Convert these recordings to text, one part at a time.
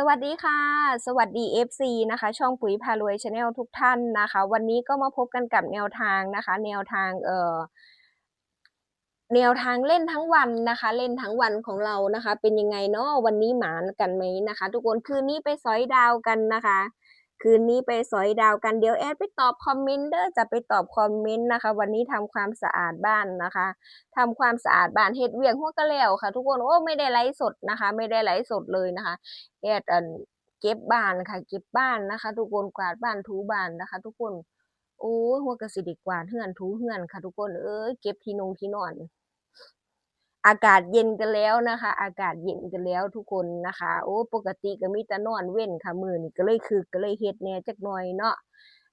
สวัสดีค่ะ สวัสดี FC นะคะ ช่องปุ๋ยพารวยชาแนลทุกท่านนะคะ วันนี้ก็มาพบกันกับแนวทางนะคะ แนวทางเอ่อแนวทางเล่นทั้งวันนะคะ เล่นทั้งวันของเรานะคะ เป็นยังไงเนาะวันนี้หมานกันไหมนะคะ ทุกคนคืนนี้ไปซอยดาวกันนะคะ คืนนี้ไปสอยดาวกันเดี๋ยวแอดไปตอบคอมเมนต์เด้อจะไปตอบคอมเมนต์นะคะ วันนี้ทำความสะอาดบ้านนะคะทำความสะอาดบ้านเฮ็ดเวียงหัวกระแล้วค่ะ ทุกคนโอ้ไม่ได้ไลฟ์สดนะคะ ไม่ได้ไลฟ์สดเลยนะคะแอดเก็บบ้านค่ะ เก็บบ้านนะคะ ทุกคนกวาดบ้านถูบ้านนะคะ ทุกคนโอ้หัวกระสิด้กวาดเฮือนถูเฮือนค่ะ ทุกคนเอ้ยเก็บที่นงที่นอน อากาศเย็นกันแล้วนะคะ อากาศเย็นกันแล้วทุกคนนะคะ โอ้ปกติก็มีแต่นอนเว้นค่ะมือนี่ก็เลยคึกก็เลยเฮ็ดแน่จักหน่อยเนาะ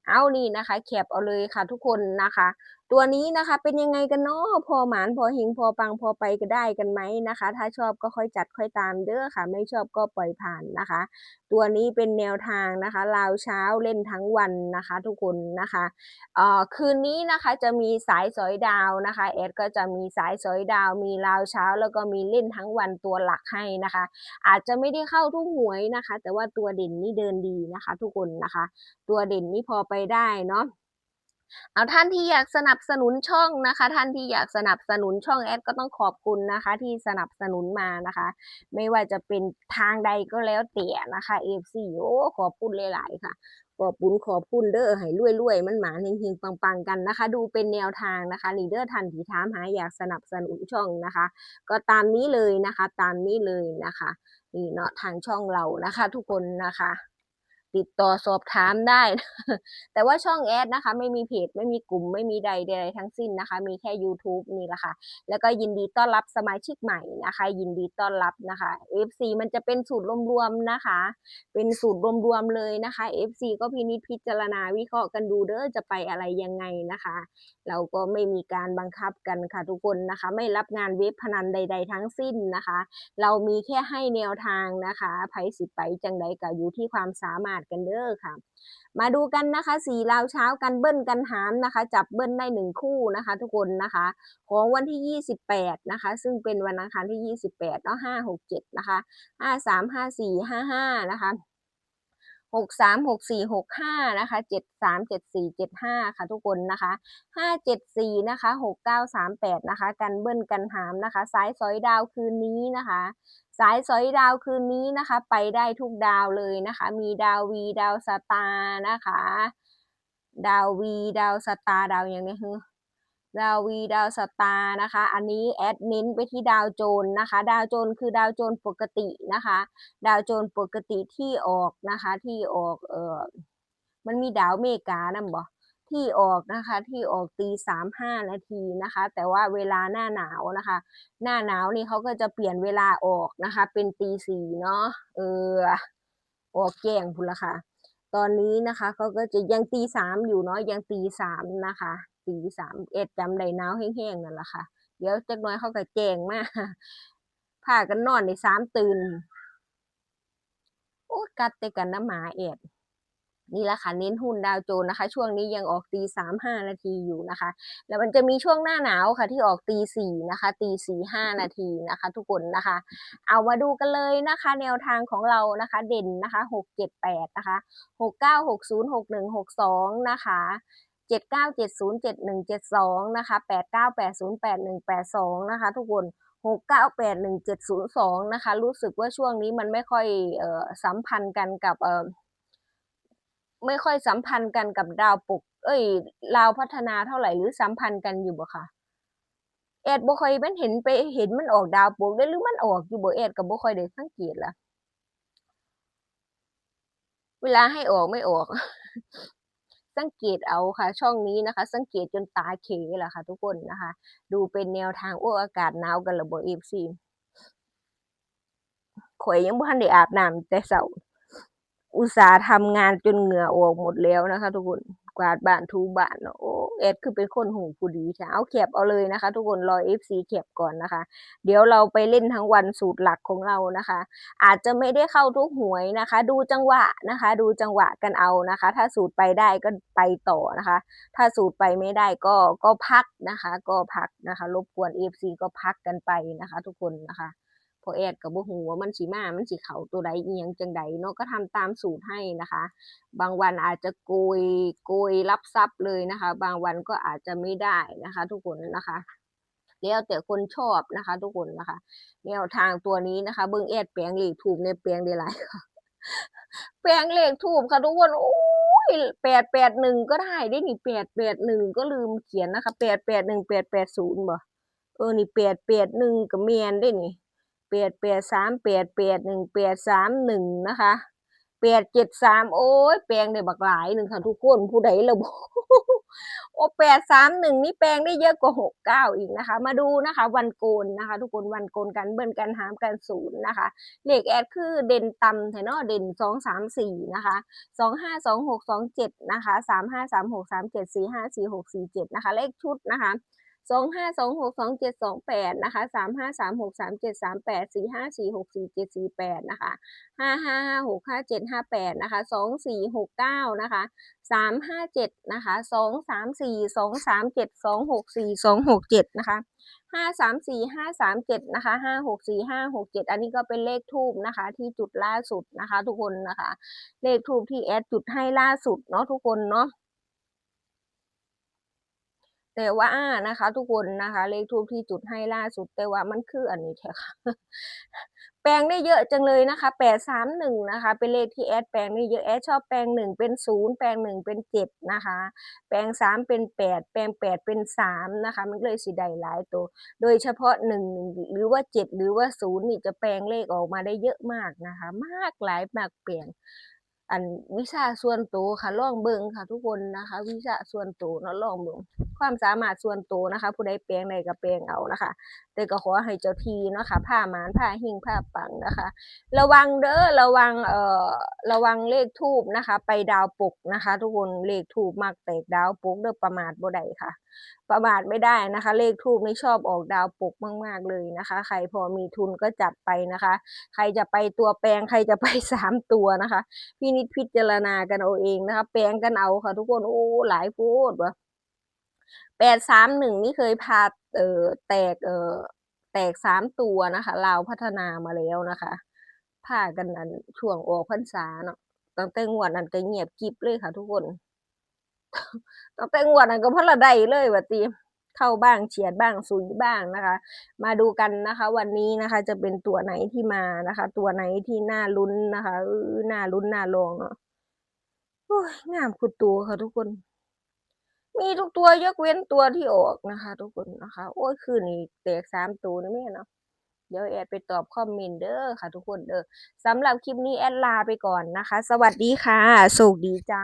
เอานี่นะคะแคบเอาเลยค่ะทุกคนนะคะตัวนี้นะคะเป็นยังไงกันเนาะพอหมานพอเฮงพอปังพอไปก็ได้กันไหมนะคะ ถ้าชอบก็ค่อยจัดค่อยตามเด้อค่ะ ไม่ชอบก็ปล่อยผ่านนะคะ ตัวนี้เป็นแนวทางนะคะลาวเช้าเล่นทั้งวันนะคะ ทุกคนนะคะเอ่อคืนนี้นะคะจะมีสายสอยดาวนะคะแอดก็จะมีสายสอยดาว มีลาวเช้า แล้วก็มีเล่นทั้งวันตัวหลักให้นะคะ อาจจะไม่ได้เข้าทุกหวยนะคะ แต่ว่าตัวเด่นนี่เดินดีนะคะ ทุกคนนะคะ ตัวเด่นนี่พอไปได้เนาะ เอาท่านที่อยากสนับสนุนช่องนะคะ ท่านที่อยากสนับสนุนช่องแอดก็ต้องขอบคุณนะคะ ที่สนับสนุนมานะคะ ไม่ว่าจะเป็นทางใดก็แล้วแต่นะคะเอฟซีโอ้ขอบคุณหลาย ๆ ค่ะขอบคุณขอบคุณเด้อให้รวยๆมันหมาเฮงๆปังๆกันนะคะ ดูเป็นแนวทางนะคะลีเดอร์ทันที่ถามหาอยากสนับสนุนช่องนะคะ ก็ตามนี้เลยนะคะ ตามนี้เลยนะคะนี่เนาะทางช่องเรานะคะ ทุกคนนะคะ ติดต่อสอบถามได้ แต่ว่าช่องแอดนะคะ ไม่มีเพจไม่มีกลุ่มไม่มีใดใดทั้งสิ้นนะคะ มีแค่ YouTube นี่แหละค่ะ แล้วก็ยินดีต้อนรับสมาชิกใหม่นะคะ ยินดีต้อนรับนะคะ FC มันจะเป็นสูตรรวมๆนะคะ เป็นสูตรรวมๆเลยนะคะ FC ก็พินิจพิจารณาวิเคราะห์กันดูเด้อจะไปอะไรยังไงนะคะ เราก็ไม่มีการบังคับกันค่ะทุกคนนะคะ ไม่รับงานเว็บพนันใด ๆ ทั้งสิ้นนะคะ เรามีแค่ให้แนวทางนะคะไผสิไปจังใดก็อยู่ที่ความสามารถกันเด้อค่ะ มาดูกันนะคะสีลาวเช้ากันเบิ้ลกันหามนะคะ จับเบิ้ลได้หนึ่งคู่นะคะ ทุกคนนะคะ ของวันที่ 28 นะคะ ซึ่งเป็นวันอังคารที่ 28เนาะ5 6 7 นะคะ 5 3 5 4 5 5 นะคะหกสามหกสี่หกห้านะคะเจ็ดสามเจ็ดสี่เจ็ดห้าค่ะทุกคนนะคะห้าเจ็ดสี่นะคะหกเก้าสามแปดนะคะ กันเบิ้ลกันหามนะคะสายสอยดาวคืนนี้นะคะ สายสอยดาวคืนนี้นะคะ ไปได้ทุกดาวเลยนะคะ มีดาววีดาวสตาร์นะคะ ดาววีดาวสตาร์ดาวอย่างนี้คือดาววีดาวสตาร์นะคะ อันนี้แอดเน้นไปที่ดาวโจนนะคะ ดาวโจนคือดาวโจนปกตินะคะ ดาวโจนปกติที่ออกนะคะที่ออกเออมันมีดาวเมกานั่นบ่ ที่ออกนะคะ ที่ออกตีสามห้านาทีนะคะ แต่ว่าเวลาหน้าหนาวนะคะ หน้าหนาวนี่เขาก็จะเปลี่ยนเวลาออกนะคะ เป็นตีสี่เนาะเออออกแจ้งพุ่นละค่ะ ตอนนี้นะคะเขาก็จะยังตีสามอยู่เนาะยังตีสามนะคะตีสามเอ็ดจำได้หนาวแห้งๆนั่นแหละค่ะ เดี๋ยวจักน้อยเขาก็แจ้งมาพากันนอนในสามตื่นโอ้กัดแต่กันน้ำหมาเอ็ด นี่แหละค่ะเน้นหุ้นดาวโจนส์นะคะ ช่วงนี้ยังออกตีสามห้านาทีอยู่นะคะ แล้วมันจะมีช่วงหน้าหนาวค่ะที่ออกตีสี่นะคะตีสี่ห้านาทีนะคะ ทุกคนนะคะ เอามาดูกันเลยนะคะ แนวทางของเรานะคะเด่นนะคะหกเจ็ดแปดนะคะหกเก้าหกศูนย์หกหนึ่งหกสองนะคะเจ็ดเก้าเจ็ดศูนย์เจ็ดหนึ่งเจ็ดสองนะคะแปดเก้าแปดศูนย์แปดหนึ่งแปดสองนะคะทุกคนหกเก้าแปดหนึ่งเจ็ดศูนย์สองนะคะ รู้สึกว่าช่วงนี้มันไม่ค่อยเออสัมพันธ์กันกับ ไม่ค่อยสัมพันธ์กันกับดาวปกเอ้ยลาวพัฒนาเท่าไหร่หรือสัมพันธ์กันอยู่บ่คะแอดบ่ค่อยมันเห็นไปเห็นมันออกดาวปกได้หรือมันออกอยู่บ่แอดก็บ่ค่อยได้สังเกตละเวลาให้ออกไม่ออก สังเกตเอาค่ะ ช่องนี้นะคะ สังเกตจนตาเขล่ะค่ะ ทุกคนนะคะ ดูเป็นแนวทางอ้อากาศหนาวกันระบบเอฟซีข่อยยังบ่ทันได้อาบน้ำแต่เช้า อุตส่าห์ทำงานจนเหงื่อออกหมดแล้วนะคะ ทุกคนกวาดบ้านถูบ้านนะโอ้แอดคือเป็นคนหูผู้ดีค่ะเอาแคปเอาเลยนะคะ ทุกคนรอ FC แคปก่อนนะคะ เดี๋ยวเราไปเล่นทั้งวันสูตรหลักของเรานะคะ อาจจะไม่ได้เข้าทุกหวยนะคะ ดูจังหวะนะคะ ดูจังหวะกันเอานะคะ ถ้าสูตรไปได้ก็ไปต่อนะคะ ถ้าสูตรไปไม่ได้ก็ก็พักนะคะ ก็พักนะคะรบกวน FC ก็พักกันไปนะคะ ทุกคนนะคะ พอแอดก็บ่ฮู้ว่ามันสิมา มันสิเขาตัวใดเอิหยังจังใดเนาะก็ทำตามสูตรให้นะคะ บางวันอาจจะโกยโกยรับทรัพย์เลยนะคะ บางวันก็อาจจะไม่ได้นะคะ ทุกคนนะคะแล้วแต่คนชอบนะคะ ทุกคนนะคะแนวทางตัวนี้นะคะ เบิ่งแอดแปลงเลขถูกในแปลงได้หลายค่ะแปลงเลขถูกค่ะทุกคนโอ้ยแปดแปดหนึ่งก็ได้ได้นี่แปดแปดหนึ่งก็ลืมเขียนนะคะแปดแปดหนึ่งแปดแปดศูนย์บ่เออนี่แปดแปดหนึ่งกับเมียนได้นี่ แปดแปดสามแปดแปดหนึ่งแปดสามหนึ่งนะคะแปดเจ็ดสามโอ้ยแปลงได้บักหลายหนึ่งค่ะทุกคนผู้ใดระบบโอ้แปดสามหนึ่งนี่แปลงได้เยอะกว่าหกเก้าอีกนะคะ มาดูนะคะ วันโกนนะคะ ทุกคนวันโกนกันเบิ้ลกันหามกันศูนย์นะคะเลขแอดคือเด่นต่ำแถนอเด่นสองสามสี่นะคะสองห้าสองหกสองเจ็ดนะคะสามห้าสามหกสามเจ็ดสี่ห้าสี่หกสี่เจ็ดนะคะ เลขชุดนะคะ สองห้าสองหกสองเจ็ดสองแปดนะคะสามห้าสามหกสามเจ็ดสามแปดสี่ห้าสี่หกสี่เจ็ดสี่แปดนะคะห้าห้าห้าหกห้าเจ็ดห้าแปดนะคะสองสี่หกเก้านะคะสามห้าเจ็ดนะคะสองสามสี่สองสามเจ็ดสองหกสี่สองหกเจ็ดนะคะห้าสามสี่ห้าสามเจ็ดนะคะห้าหกสี่ห้าหกเจ็ดอันนี้ก็เป็นเลขทูบนะคะ ที่จุดล่าสุดนะคะ ทุกคนนะคะ เลขทูบที่แอดจุดให้ล่าสุดเนาะทุกคนเนาะ แต่ว่านะคะ ทุกคนนะคะ เลขทูบที่จุดให้ล่าสุด แต่ว่ามันคืออันนี้แท้ค่ะ แปลงได้เยอะจังเลยนะคะแปดสามหนึ่งนะคะ เป็นเลขที่แอดแปลงได้เยอะแอดชอบแปลงหนึ่งเป็นศูนย์แปลงหนึ่งเป็นเจ็ดนะคะ แปลงสามเป็นแปดแปลงแปดเป็นสามนะคะ มันเลยสีได้หลายตัว โดยเฉพาะหนึ่งหรือว่าเจ็ดหรือว่าศูนย์นี่จะแปลงเลขออกมาได้เยอะมากนะคะ มากหลายมากเปลี่ยน อันวิชาส่วนตัวค่ะลองเบิ่งค่ะ ทุกคนนะคะ วิชาส่วนตัวเนาะลองเบิ่งความสามารถส่วนตัวนะคะ ผู้ใดแปลงใดก็แปลงเอานะคะ แต่ก็ขอให้เจ้าทีนะคะผ้ามานผ้าหิ่งผ้าปังนะคะ ระวังเด้อระวังเอ่อระวังเลขทูบนะคะ ไปดาวปกนะคะ ทุกคนเลขทูบมักแตกดาวปกเด้อประมาทบ่ได้ค่ะ ประมาทไม่ได้นะคะ เลขทูบนี่ชอบออกดาวปกมาก ๆเลยนะคะ ใครพอมีทุนก็จัดไปนะคะ ใครจะไปตัวแปลงใครจะไปสามตัวนะคะพี่นิดพิจารณากันเอาเองนะคะ แปลงกันเอาค่ะ ทุกคนโอ้หลายพูดวะ แปดสามหนึ่งนี่เคยพาเอ่อแตกเอ่อแตกสามตัวนะคะลาวพัฒนามาแล้วนะคะพากันนั้นช่วงออกพรรษาเนาะตั้งแต่งวดนั้นก็เงียบกริบเลยค่ะ ทุกคนตั้งแต่งวดนั้นก็พละได้เลยว่าตีเข้าบ้างเฉียดบ้างสุยบ้างนะคะ มาดูกันนะคะ วันนี้นะคะ จะเป็นตัวไหนที่มานะคะ ตัวไหนที่น่าลุ้นนะคะน่าลุ้นน่าลองเนาะโอ้ยงามคุดตัวค่ะทุกคน มีทุกตัวยกเว้นตัวที่ออกนะคะ ทุกคนนะคะ โอ้ยคืนนี้แตกสามตัวนะแม่เนาะเดี๋ยวแอดไปตอบคอมเมนต์เด้อค่ะ ทุกคนเด้อสำหรับคลิปนี้แอดลาไปก่อนนะคะ สวัสดีค่ะโชคดีจ้า